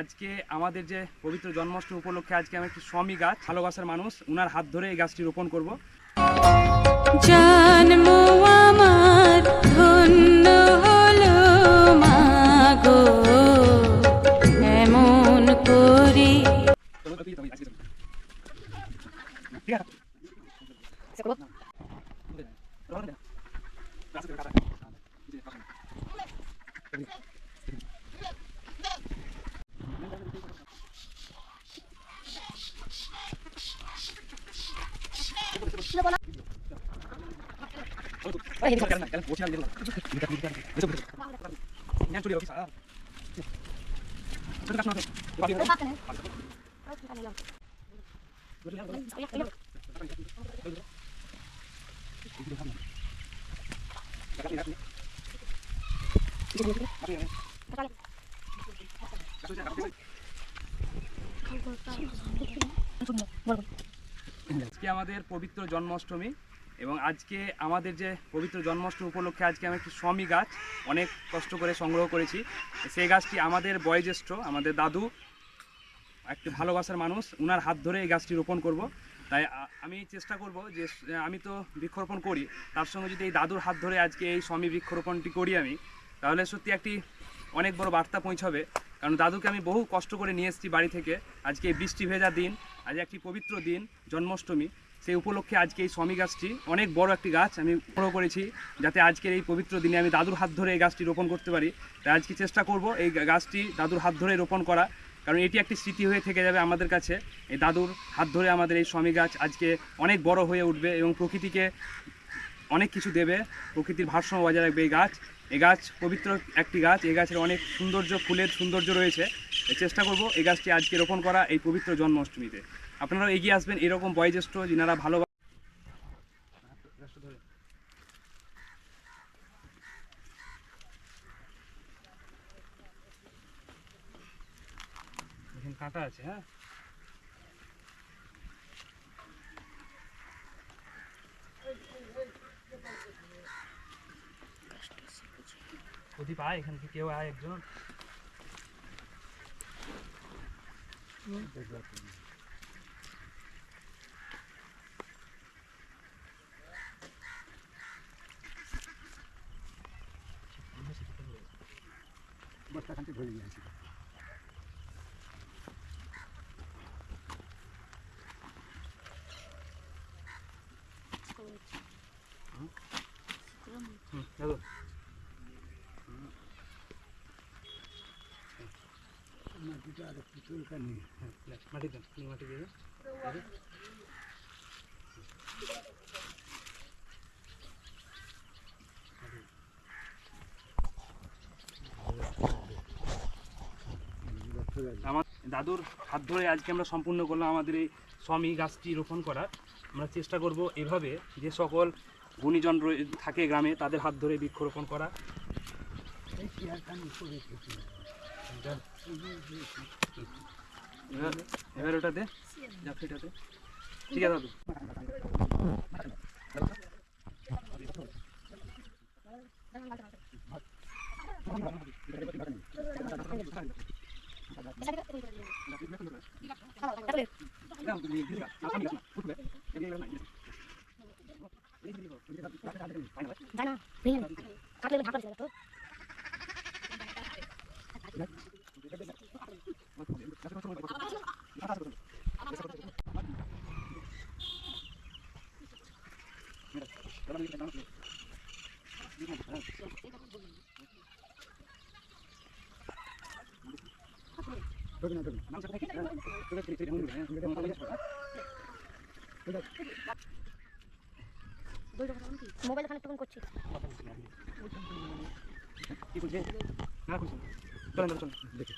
আজকে আমাদের যে পবিত্র জন্মাষ্টমী উপলক্ষে আজকে আমি একটি স্বামী গাছ, ভালোবাসার মানুষ, উনার হাত ধরে এই গাছটি রোপণ করব। জন্ম আমাদের পবিত্র জন্মাষ্টমী এবং আজকে আমাদের যে পবিত্র জন্মাষ্টমী উপলক্ষে আজকে আমি একটি স্বামী গাছ অনেক কষ্ট করে সংগ্রহ করেছি। সেই গাছটি আমাদের বয়োজ্যেষ্ঠ, আমাদের দাদু, একটি ভালোবাসার মানুষ, উনার হাত ধরে এই গাছটি রোপণ করব। তাই আমি চেষ্টা করব যে, আমি তো বৃক্ষরোপণ করি, তার সঙ্গে যদি এই দাদুর হাত ধরে আজকে এই স্বামী বৃক্ষরোপণটি করি আমি, তাহলে সত্যি একটি অনেক বড় বার্তা পৌঁছাবে। কারণ দাদুকে আমি বহু কষ্ট করে নিয়ে এসেছি বাড়ি থেকে। আজকে এই বৃষ্টি ভেজা দিন, আজ একটি পবিত্র দিন, জন্মাষ্টমী। সেই উপলক্ষে আজকে এই স্বামী গাছটি, অনেক বড় একটি গাছ আমি বড় করেছি, যাতে আজকের এই পবিত্র দিনে আমি দাদুর হাত ধরে এই গাছটি রোপণ করতে পারি। তাই আজকে চেষ্টা করব এই গাছটি দাদুর হাত ধরে রোপণ করা, কারণ এটি একটি স্মৃতি হয়ে থেকে যাবে আমাদের কাছে। এই দাদুর হাত ধরে আমাদের এই স্বামী গাছ আজকে অনেক বড় হয়ে উঠবে এবং প্রকৃতিকে অনেক কিছু দেবে, প্রকৃতির ভারসাম্য বজায় রাখবে এই গাছ। এই গাছ পবিত্র একটি গাছ, এই গাছের অনেক সৌন্দর্য, ফুলের সৌন্দর্য রয়েছে। চেষ্টা করব এই গাছটি আজকে রোপণ করা এই পবিত্র জন্মাষ্টমীতে। আপনারাও এগিয়ে আসবেন এরকম বয়োজ্যেষ্ঠ যিনারা ভালো কাঁটা আছে হ্যাঁ? প্রদীপ আয় এখান থেকে কেউ আয় একজন আমার দাদুর হাত ধরে আজকে আমরা সম্পূর্ণ করলাম আমাদের এই স্বামী গাছটি রোপণ করার। আমরা চেষ্টা করব এভাবে যে সকল গুণীজন থাকে গ্রামে, তাদের হাত ধরে বৃক্ষরোপণ করা। এবার এবার ওটা দে যা ফিটা দে ঠিক আছে দাদু জানা কাটলে ঢাকা ছিল তো মোবাইল খানে তখন করছি কি বলছে না খুলছে चलो चलो देखिए।